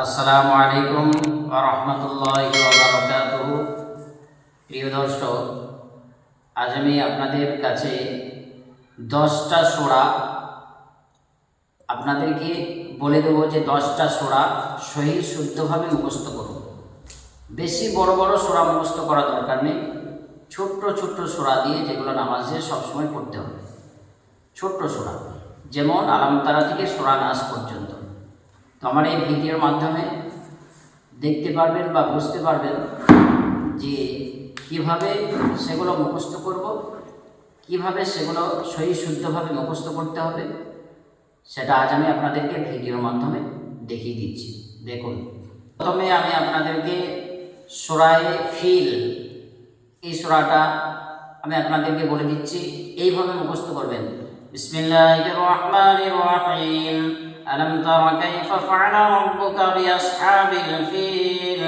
আসসালামু আলাইকুম রহমতুল্লাহ প্রিয় দর্শক, আজ আমি আপনাদের কাছে দশটা সোড়া আপনাদেরকে বলে দেবো যে দশটা সোড়া সহি শুদ্ধভাবে মুখস্থ করুন। বেশি বড় বড় সোড়া মুখস্থ করা দরকার নেই। ছোট্ট ছোট্ট সোড়া দিয়ে যেগুলো নামাজে সবসময় পড়তে হবে। ছোট্ট সোড়া যেমন আলামতারা থেকে সোড়া নাচ পর্যন্ত। তো আমার এই ভিডিওর মাধ্যমে দেখতে পারবেন বা বুঝতে পারবেন যে কীভাবে সেগুলো মুখস্থ করব, কীভাবে সেগুলো সহি শুদ্ধভাবে মুখস্থ করতে হবে, সেটা আজ আমি আপনাদেরকে ভিডিওর মাধ্যমে দেখিয়ে দিচ্ছি। দেখুন, প্রথমে আমি আপনাদেরকে সোরায় ফিল, এই সোরাটা আমি আপনাদেরকে বলে দিচ্ছি, এইভাবে মুখস্থ করবেন। বিসমিল্লাহির রহমানির রহিম। ألم تر كيف فعل ربك بأصحاب الفيل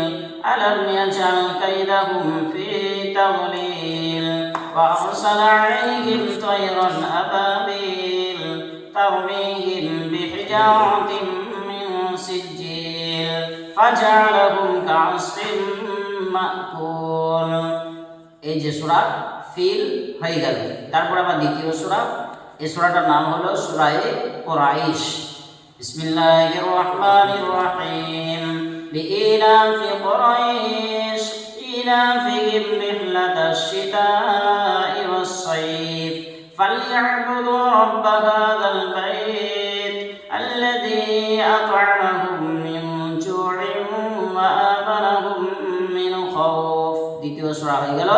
ألم يجعل كيدهم في تضليل وأرسل عليهم طيرا أبابيل ترميهم بحجارة من سجيل فجعلهم كعصف مأكول এই যে সুরা ফিল হয়ে গেল তারপর আবার দ্বিতীয় সুরা এই সুরাটার নাম হলো সুরায়ে কোরাইশ বিসমিল্লাহির রহমানির রহিম لإيلاف قريش إيلافهم رحلة الشتاء والصيف فليعبدوا رب هذا البيت الذي أطعمهم من جوع وآمنهم من خوف দ্বিতীয় সূরা হয়ে গেল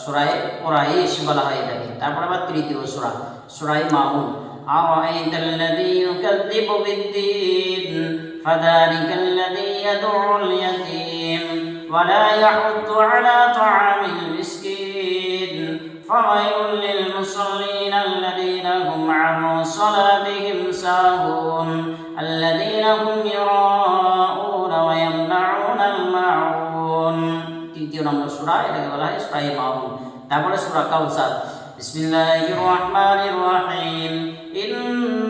সূরায়ে কুরাইশ বলা হয় এটাকে তারপর আবার তৃতীয় সূরা সূরায়ে মাউন أرأيت الذي يكذب بالدين فذلك الذي يدعو اليتيم ولا يحض على طعام المسكين فويل للمصلين الذين هم عن صلاتهم ساهون الذين هم يراءون ويمنعون الماعون তৃতীয় নম্বর সূরা এটাকে বলা হয় সূরা মাউন তারপরে সূরা কাউসার বিসমিল্লাহির রহমানির রহিম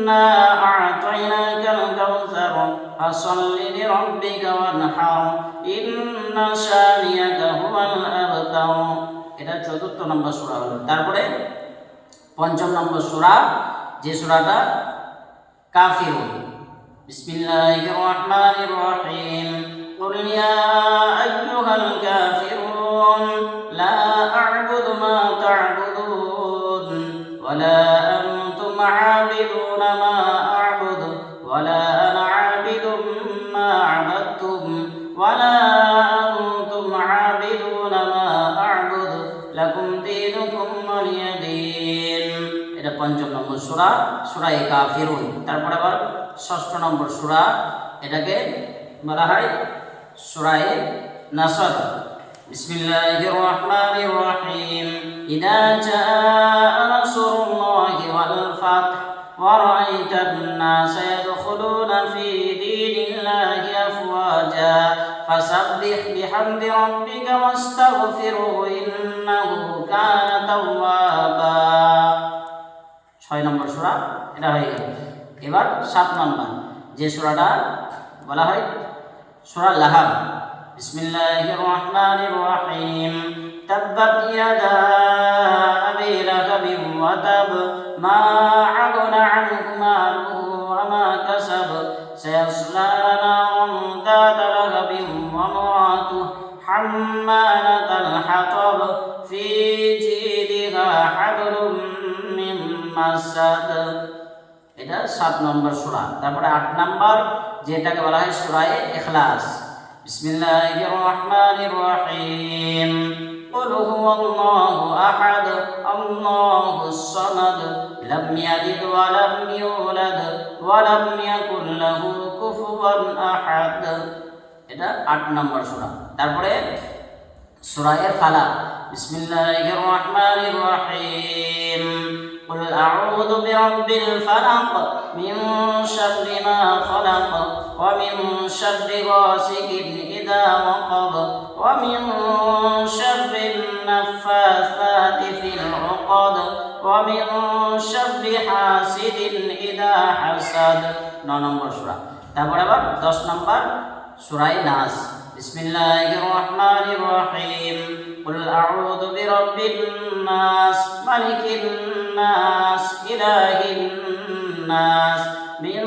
ইন্না আ'তাইনাকাল কাউসার ফাসাল্লি লিরাব্বিকা ওয়ানহার ইন্না শানিয়াকা হুয়াল আবতার এটা চতুর্থ নম্বর সূরা হলো তারপরে পঞ্চম নম্বর সূরা যে সূরাটা কাফিরুন বিসমিল্লাহির রহমানির রহিম قل يا ما أعبد ولا أنا عابد ما عبدتم ولا أنتم عابدون ما أعبد لكم دينكم ولي دين এটা পঞ্চম নম্বর সূরা সূরা কাফিরুন তারপর আবার ষষ্ঠ নম্বর সূরা এটাকে বলা হয় সূরা নাসর بسم الله الرحمن الرحيم إذا جاء نصر الله والفتح ورأيت الناس يدخلون في دين الله أفواجا فسبح بحمد ربك واستغفره إنه كان توابا ছয় নম্বর সূরা এটা হয়ে গেল এবার সাত নম্বর যে সূরাটা বলা হয় সূরা লাহাব বিসমিল্লাহির রহমানির রহিম তাব্বাত ইয়াদা আবি লাহাবিন ওয়া তাব মা কাসাব সায়াসলা নারান ذات لهب وامرأته حمالة الحطب في جيدها حبل من مسد এটা সাত নম্বর সূরা তারপরে আট নম্বর যেটাকে বলা হয় সূরায়ে ইখলাস বিসমিল্লাহির রহমানির রহিম قل هو الله أحد الله الصمد لم يلد ولم يولد ولم يكن له كفوا أحد এটা আট নম্বর সূরা তারপরে সূরায়ে ফালাক বিসমিল্লাহির রহমানির রহিম قل أعوذ برب الفلق من شر ما خلق ومن شر غاسق إذا وقب ومن شر النفاثات في العقد ومن شر حاسد إذا حسد ন নম্বর সূরা তারপর আবার দশ নম্বর সুরাই নাস বিসমিল্লাহির রহমানির রহিম قل أعوذ برب الناس ملك الناس إله الناس من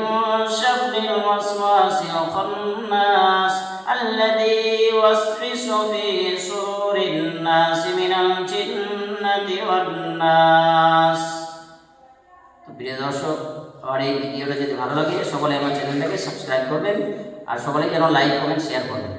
شر الوسواس الخناس الذي يوسوس في صدور الناس من الجنة والناس তো প্রিয় দর্শক আমার এই ভিডিওটা যদি ভালো লাগে, সকলে আমার চ্যানেলটাকে সাবস্ক্রাইব করবেন আর সকলে যেন লাইক কমেন্ট শেয়ার করবেন।